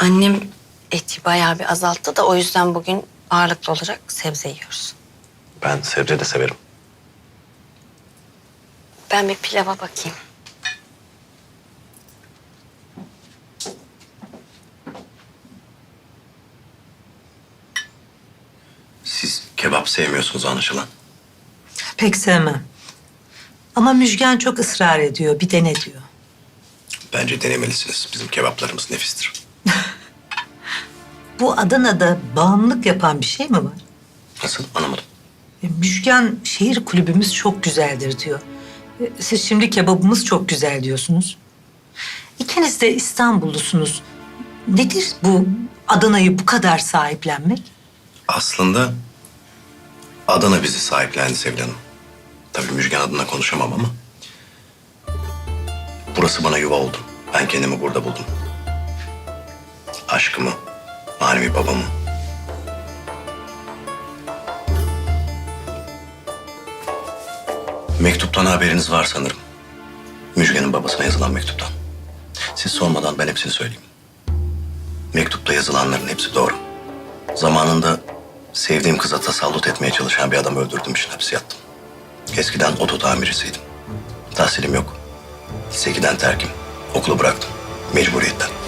Annem eti bayağı bir azalttı da o yüzden bugün ağırlıklı olarak sebze yiyoruz. Ben sebze de severim. Ben bir pilava bakayım. Siz kebap sevmiyorsunuz anlaşılan. Pek sevmem. Ama Müjgan çok ısrar ediyor. Bir dene diyor. Bence denemelisiniz. Bizim kebaplarımız nefistir. Bu Adana'da bağımlılık yapan bir şey mi var? Nasıl? Anlamadım. E, Müjgan şehir kulübümüz çok güzeldir diyor. E, Siz şimdi kebabımız çok güzel diyorsunuz. İkiniz de İstanbullusunuz. Nedir bu Adana'yı bu kadar sahiplenmek? Aslında Adana bizi sahiplendi Sevil Hanım. Tabii Müjgan adına konuşamam ama. Burası bana yuva oldu. Ben kendimi burada buldum. Aşkımı, manevi babamı. Mektuptan haberiniz var sanırım. Müjgan'ın babasına yazılan mektuptan. Siz sormadan ben hepsini söyleyeyim. Mektupta yazılanların hepsi doğru. Zamanında sevdiğim kıza tasallut etmeye çalışan bir adam öldürdüm için hapse yattım. Eskiden oto tamircisiydim. Tahsilim yok. Lise terkim. Okulu bıraktım. Mecburiyetten.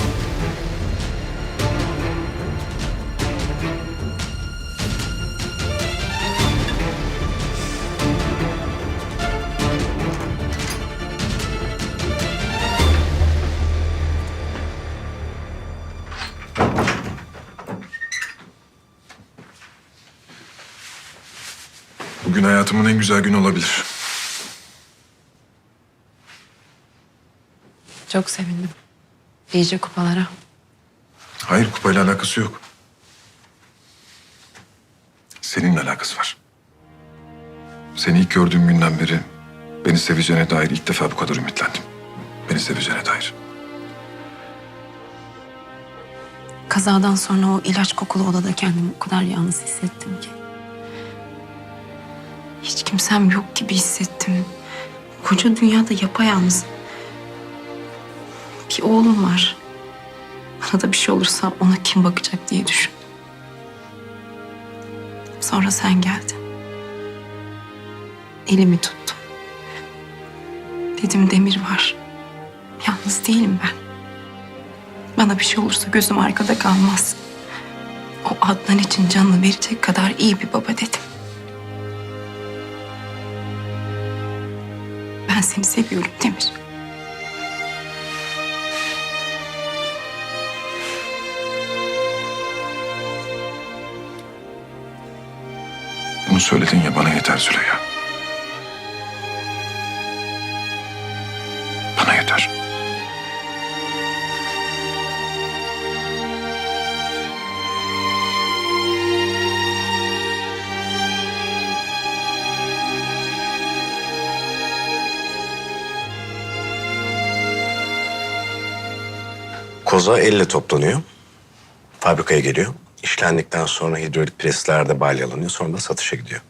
Bugün hayatımın en güzel günü olabilir. Çok sevindim. İyice kupalara. Hayır kupayla alakası yok. Seninle alakası var. Seni ilk gördüğüm günden beri beni seveceğine dair ilk defa bu kadar ümitlendim. Beni seveceğine dair. Kazadan sonra o ilaç kokulu odada kendimi o kadar yalnız hissettim ki. Hiç kimsem yok gibi hissettim. Koca dünyada yapayalnız. Bir oğlum var. Bana da bir şey olursa ona kim bakacak diye düşündüm. Sonra sen geldin. Elimi tuttun. Dedim Demir var. Yalnız değilim ben. Bana bir şey olursa gözüm arkada kalmaz. O Adnan için canını verecek kadar iyi bir baba dedim. Seni seviyorum Demir. Bunu söyledin ya bana yeter Züleyha. Koza elle toplanıyor. Fabrikaya geliyor. İşlendikten sonra hidrolik preslerde balyalanıyor. Sonra da satışa gidiyor.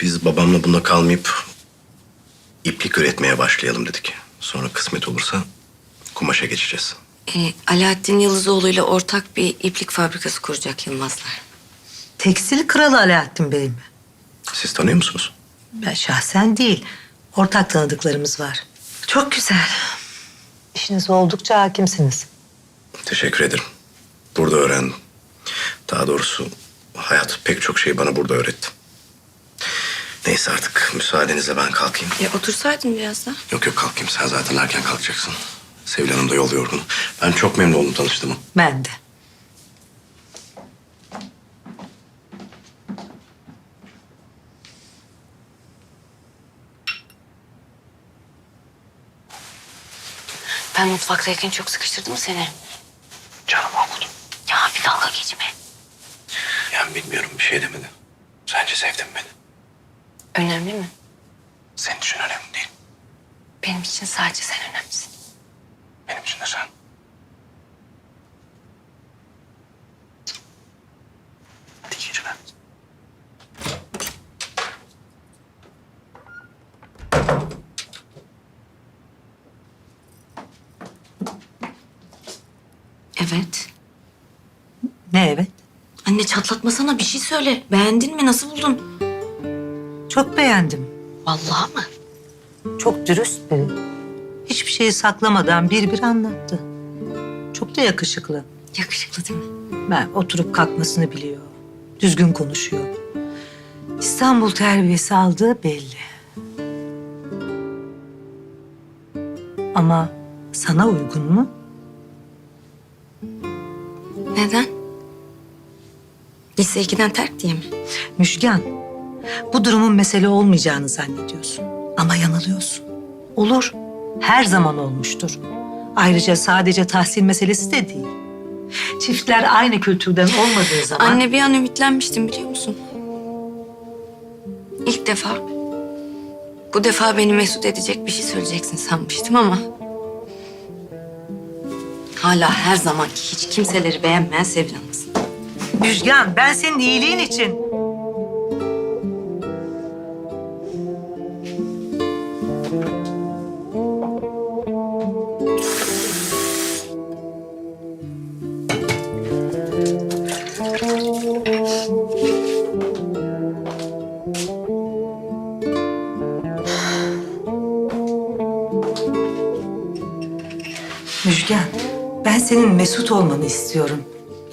Biz babamla bunda kalmayıp iplik üretmeye başlayalım dedik. Sonra kısmet olursa kumaşa geçeceğiz. Ee, Alaaddin Yılızoğlu ile ortak bir iplik fabrikası kuracak Yılmazlar. Tekstil kralı Alaaddin Bey mi? Siz tanıyor musunuz? Ben şahsen değil. Ortak tanıdıklarımız var. Çok güzel. İşinize oldukça hakimsiniz. Teşekkür ederim. Burada öğrendim. Daha doğrusu hayat pek çok şeyi bana burada öğretti. Neyse artık müsaadenizle ben kalkayım. E, otursaydın biraz daha. Yok yok kalkayım. Sen zaten erken kalkacaksın. Sevil Hanım da yol yorgun. Ben çok memnun oldum tanıştığıma. Ben de. Ben mutfaktayken çok sıkıştırdım mı seni? Canım okudum. Ya bir dalga geçme. Yani bilmiyorum bir şey demedi. Sence sevdin beni. Önemli mi? Senin için önemli değil. Benim için sadece sen önemlisin. Benim için de sen. Evet. Ne evet? Anne çatlatmasana bir şey söyle. Beğendin mi? Nasıl buldun? Çok beğendim. Vallahi mı? Çok dürüst biri. Hiçbir şeyi saklamadan bir bir anlattı. Çok da yakışıklı. Yakışıklı değil mi? Ben oturup kalkmasını biliyor. Düzgün konuşuyor. İstanbul terbiyesi aldığı belli. Ama sana uygun mu? Neden? Lise 2'den terk diye mi? Müjgan, bu durumun mesele olmayacağını zannediyorsun. Ama yanılıyorsun. Olur, her zaman olmuştur. Ayrıca sadece tahsil meselesi de değil. Çiftler aynı kültürden olmadığı zaman... Anne bir an ümitlenmiştim biliyor musun? İlk defa. Bu defa beni mesut edecek bir şey söyleyeceksin sanmıştım ama... Hala her zamanki hiç kimseleri beğenmeyen Sevcan'sın. Müjgan, ben senin iyiliğin için... senin mesut olmanı istiyorum.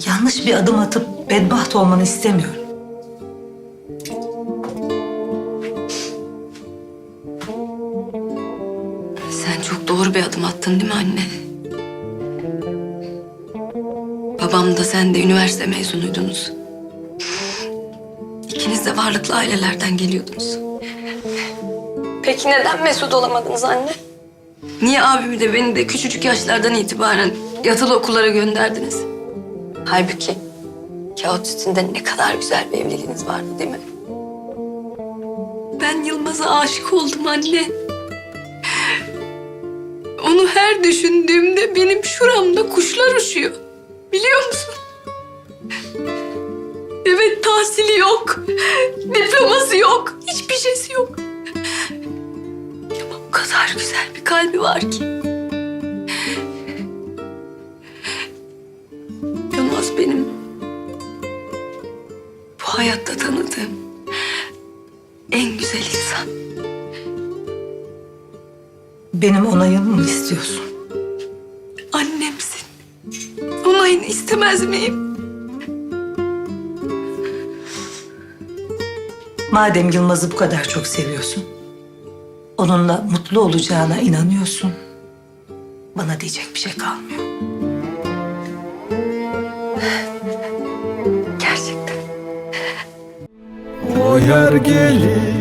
Yanlış bir adım atıp bedbaht olmanı istemiyorum. Sen çok doğru bir adım attın değil mi anne? Babam da sen de üniversite mezunuydunuz. İkiniz de varlıklı ailelerden geliyordunuz. Peki neden mesut olamadınız anne? Niye abimi de beni de küçücük yaşlardan itibaren yatılı okullara gönderdiniz? Halbuki kağıt üstünde ne kadar güzel bir evliliğiniz vardı değil mi? Ben Yılmaz'a aşık oldum anne. Onu her düşündüğümde benim şuramda kuşlar uçuyor. Biliyor musun? Evet tahsili yok. Diploması yok. Hiçbir şeysi yok. Ama o kadar güzel bir kalbi var ki. Güzel insan. Benim onayımı mı istiyorsun? Annemsin. Onayını istemez miyim? Madem Yılmaz'ı bu kadar çok seviyorsun, onunla mutlu olacağına inanıyorsun, bana diyecek bir şey kalmıyor. Gerçekten. O yer gelir